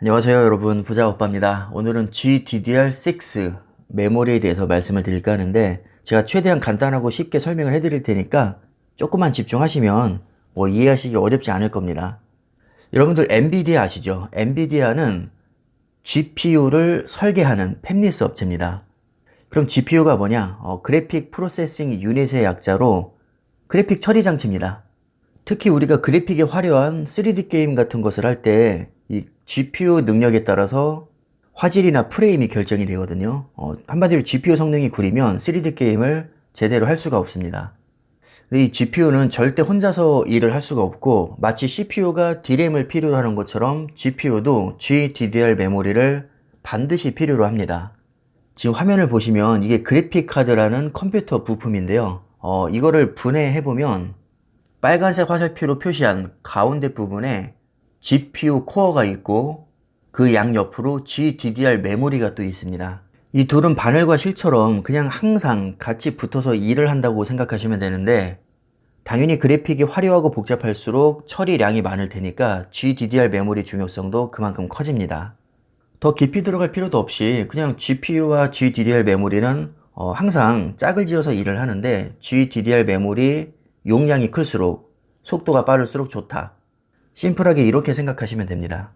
안녕하세요 여러분. 부자오빠입니다. 오늘은 GDDR6 메모리에 대해서 말씀을 드릴까 하는데 제가 최대한 간단하고 쉽게 설명을 해드릴 테니까 조금만 집중하시면 뭐 이해하시기 어렵지 않을 겁니다. 여러분들 엔비디아 아시죠? 엔비디아는 GPU를 설계하는 팹리스 업체입니다. 그럼 GPU가 뭐냐? 어, 그래픽 프로세싱 유닛의 약자로 그래픽 처리 장치입니다. 특히 우리가 그래픽이 화려한 3D 게임 같은 것을 할때이 GPU 능력에 따라서 화질이나 프레임이 결정이 되거든요. 어, 한마디로 GPU 성능이 구리면 3D 게임을 제대로 할 수가 없습니다. 이 GPU는 절대 혼자서 일을 할 수가 없고 마치 CPU가 D램을 필요로 하는 것처럼 GPU도 GDDR 메모리를 반드시 필요로 합니다. 지금 화면을 보시면 이게 그래픽 카드라는 컴퓨터 부품인데요. 어, 이거를 분해해 보면 빨간색 화살표로 표시한 가운데 부분에 GPU 코어가 있고 그 양옆으로 GDDR 메모리가 또 있습니다. 이 둘은 바늘과 실처럼 그냥 항상 같이 붙어서 일을 한다고 생각하시면 되는데 당연히 그래픽이 화려하고 복잡할수록 처리량이 많을 테니까 GDDR 메모리 중요성도 그만큼 커집니다. 더 깊이 들어갈 필요도 없이 그냥 GPU와 GDDR 메모리는 어, 항상 짝을 지어서 일을 하는데 GDDR 메모리 용량이 클수록 속도가 빠를수록 좋다. 심플하게 이렇게 생각하시면 됩니다.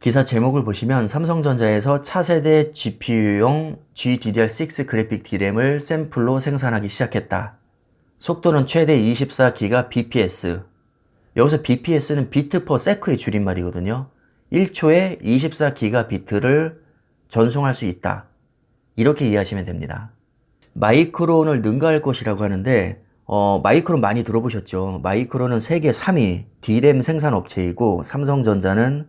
기사 제목을 보시면 삼성전자에서 차세대 GPU용 GDDR6 그래픽 D램을 샘플로 생산하기 시작했다. 속도는 최대 24기가 bps. 여기서 bps는 비트 퍼 세크의 줄임말이거든요. 1초에 24기가 비트를 전송할 수 있다. 이렇게 이해하시면 됩니다. 마이크론을 능가할 것이라고 하는데 어, 마이크론 많이 들어보셨죠? 마이크론은 세계 3위 D램 생산업체이고 삼성전자는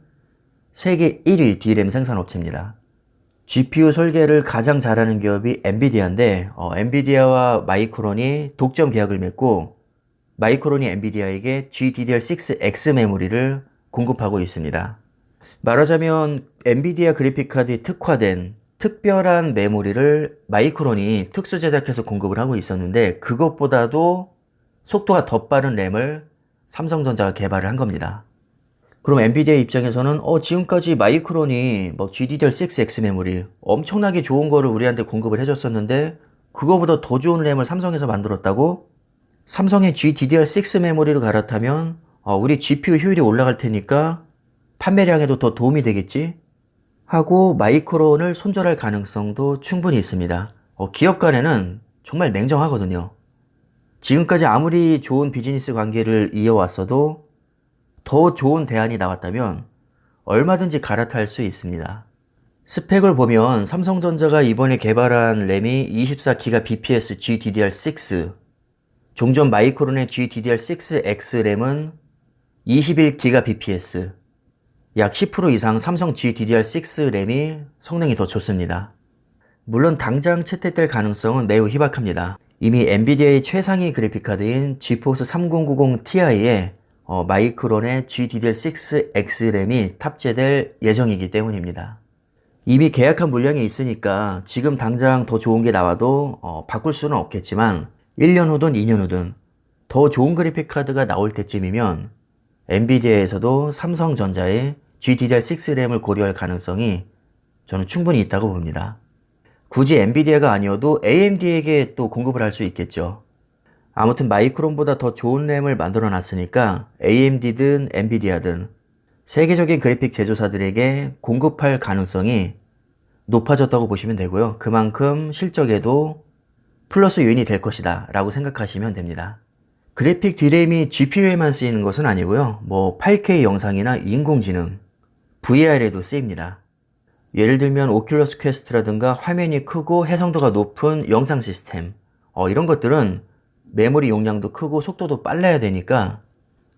세계 1위 D램 생산업체입니다. GPU 설계를 가장 잘하는 기업이 엔비디아인데 어, 엔비디아와 마이크론이 독점 계약을 맺고 마이크론이 엔비디아에게 GDDR6X 메모리를 공급하고 있습니다. 말하자면 엔비디아 그래픽카드에 특화된 특별한 메모리를 마이크론이 특수 제작해서 공급을 하고 있었는데 그것보다도 속도가 더 빠른 램을 삼성전자가 개발을 한 겁니다. 그럼 엔비디아 입장에서는 어 지금까지 마이크론이 뭐 GDDR6X 메모리 엄청나게 좋은 거를 우리한테 공급을 해줬었는데 그거보다 더 좋은 램을 삼성에서 만들었다고? 삼성의 GDDR6 메모리로 갈아타면 어, 우리 GPU 효율이 올라갈 테니까 판매량에도 더 도움이 되겠지? 하고 마이크론을 손절할 가능성도 충분히 있습니다. 어, 기업 간에는 정말 냉정하거든요. 지금까지 아무리 좋은 비즈니스 관계를 이어왔어도 더 좋은 대안이 나왔다면 얼마든지 갈아탈 수 있습니다. 스펙을 보면 삼성전자가 이번에 개발한 램이 24기가 bps GDDR6, 종전 마이크론의 GDDR6X 램은 21기가 bps, 약 10% 이상 삼성 GDDR6 램이 성능이 더 좋습니다. 물론 당장 채택될 가능성은 매우 희박합니다. 이미 엔비디아의 최상위 그래픽카드인 지포스 3090 Ti에 어, 마이크론의 GDDR6X 램이 탑재될 예정이기 때문입니다. 이미 계약한 물량이 있으니까 지금 당장 더 좋은 게 나와도 어, 바꿀 수는 없겠지만 1년 후든 2년 후든 더 좋은 그래픽카드가 나올 때쯤이면 엔비디아에서도 삼성전자의 GDDR6 램을 고려할 가능성이 저는 충분히 있다고 봅니다. 굳이 엔비디아가 아니어도 AMD에게 또 공급을 할 수 있겠죠. 아무튼 마이크론보다 더 좋은 램을 만들어 놨으니까 AMD든 엔비디아든 세계적인 그래픽 제조사들에게 공급할 가능성이 높아졌다고 보시면 되고요. 그만큼 실적에도 플러스 요인이 될 것이다 라고 생각하시면 됩니다. 그래픽 D램이 GPU에만 쓰이는 것은 아니고요. 뭐 8K 영상이나 인공지능, VR에도 쓰입니다. 예를 들면 오큘러스 퀘스트라든가 화면이 크고 해상도가 높은 영상 시스템 어, 이런 것들은 메모리 용량도 크고 속도도 빨라야 되니까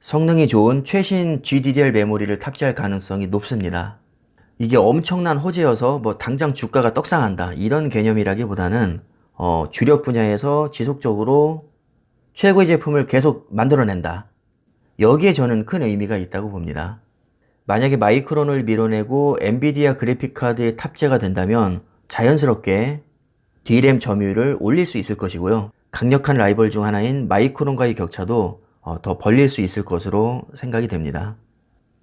성능이 좋은 최신 GDDR 메모리를 탑재할 가능성이 높습니다. 이게 엄청난 호재여서 뭐 당장 주가가 떡상한다 이런 개념이라기보다는 어, 주력 분야에서 지속적으로 최고의 제품을 계속 만들어낸다. 여기에 저는 큰 의미가 있다고 봅니다. 만약에 마이크론을 밀어내고 엔비디아 그래픽카드에 탑재가 된다면 자연스럽게 D램 점유율을 올릴 수 있을 것이고요. 강력한 라이벌 중 하나인 마이크론과의 격차도 어, 더 벌릴 수 있을 것으로 생각이 됩니다.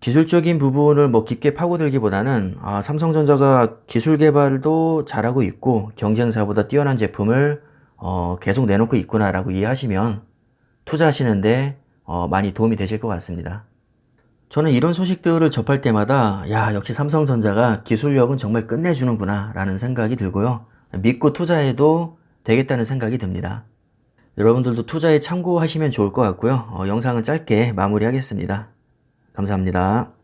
기술적인 부분을 뭐 깊게 파고들기보다는 아, 삼성전자가 기술 개발도 잘하고 있고 경쟁사보다 뛰어난 제품을 어, 계속 내놓고 있구나라고 이해하시면 투자하시는데 어, 많이 도움이 되실 것 같습니다. 저는 이런 소식들을 접할 때마다 야 역시 삼성전자가 기술력은 정말 끝내주는구나 라는 생각이 들고요. 믿고 투자해도 되겠다는 생각이 듭니다. 여러분들도 투자에 참고하시면 좋을 것 같고요. 어, 영상은 짧게 마무리하겠습니다. 감사합니다.